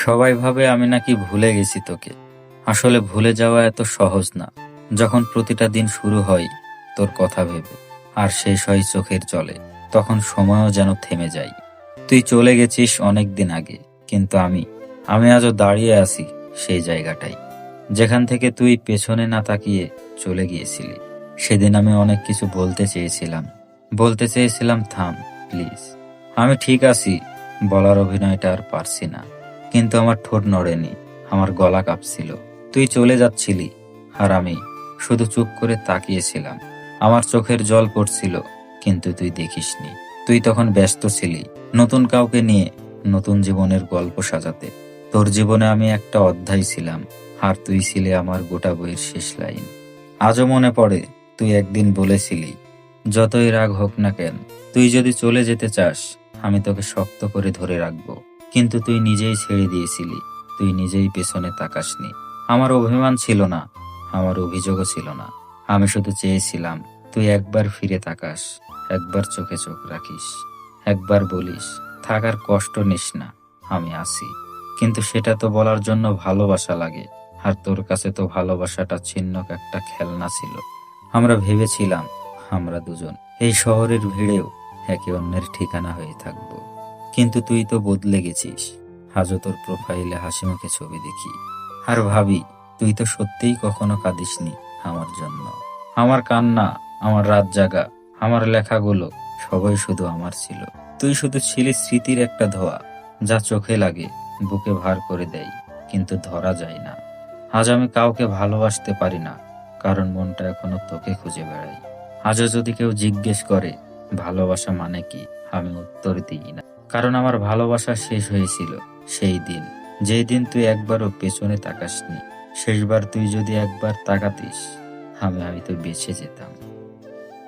সবাই ভাবে আমি নাকি ভুলে গেছি তোকে। আসলে ভুলে যাওয়া এত সহজ না। যখন প্রতিটা দিন শুরু হয়, তোর কথা ভেবে, আর শেষ হয় চোখের জলে, তখন সময়ও যেন থেমে যায়। তুই চলে গেছিস অনেক দিন আগে, কিন্তু আমি আমি আজও দাঁড়িয়ে আছি সেই জায়গাটাই যেখান থেকে তুই পেছনে না তাকিয়ে চলে গিয়েছিলি। সেদিন আমি অনেক কিছু বলতে চেয়েছিলাম। বলতে চেয়েছিলাম, থাম, প্লিজ। আমি ঠিক আছি, বলার অভিনয়টা আর পারছি না। কিন্তু আমার ঠোঁট নড়েনি, আমার গলা কাঁপছিল। তুই চলে যাচ্ছিলি, আর আমি শুধু চুপ করে তাকিয়েছিলাম। আমার চোখের জল পড়ছিল, কিন্তু তুই দেখিসনি। তুই তখন ব্যস্ত ছিলি, নতুন কাউকে নিয়ে নতুন জীবনের গল্প সাজাতে। তোর জীবনে আমি একটা অধ্যায় ছিলাম, আর তুই ছিলে আমার গোটা বইয়ের শেষ লাইন। আজও মনে পড়ে, তুই একদিন বলেছিলি, যতই রাগ হোক না কেন, তুই যদি চলে যেতে চাস, আমি তোকে শক্ত করে ধরে রাখব। কিন্তু তুই নিজেই ছেড়ে দিয়েছিলি। তুই নিজেই পেছনে তাকাসনি। আমার অভিমান ছিল না, আমার অভিযোগও ছিল না। আমি শুধু চেয়েছিলাম, তুই একবার ফিরে তাকাস, একবার চোখে চোখ রাখিস, একবার বলিস, থাকার কষ্ট নিস না, আমি আছি। কিন্তু সেটা তো বলার জন্য ভালোবাসা লাগে, আর তোর কাছে তো ভালোবাসাটা ছিন্ন একটা খেলনা ছিল। আমরা ভেবেছিলাম, আমরা দুজন এই শহরের ভিড়েও একে অন্যের ঠিকানা হয়ে থাকব। কিন্তু তুই তো বদলে গেছিস। আজও তোর প্রোফাইলে হাসি মুখে ছবি দেখি। আর ভাবি, তুই তো সত্যিই কখনো কাঁদিসনি আমার জন্য। আমার কান্না, আমার রাত জাগা, আমার লেখাগুলো সবাই শুধু আমার ছিল। তুই শুধু ছিলি স্মৃতির একটা ধোয়া, যা চোখে লাগে, বুকে ভার করে দেয়, কিন্তু ধরা যায় না। আজ আমি কাউকে ভালোবাসতে পারি না, কারণ মনটা এখনও তোকে খুঁজে বেড়াই আজও যদি কেউ জিজ্ঞেস করে, ভালোবাসা মানে কি? আমি উত্তর দিই না। কারণ আমার ভালোবাসা শেষ হয়েছিল সেই দিন। যেই দিন তুই একবারও পেছনে তাকাসনি, শেষবার তুই যদি একবার তাকাতিস, আমি আমি তো বেঁচে যেতাম।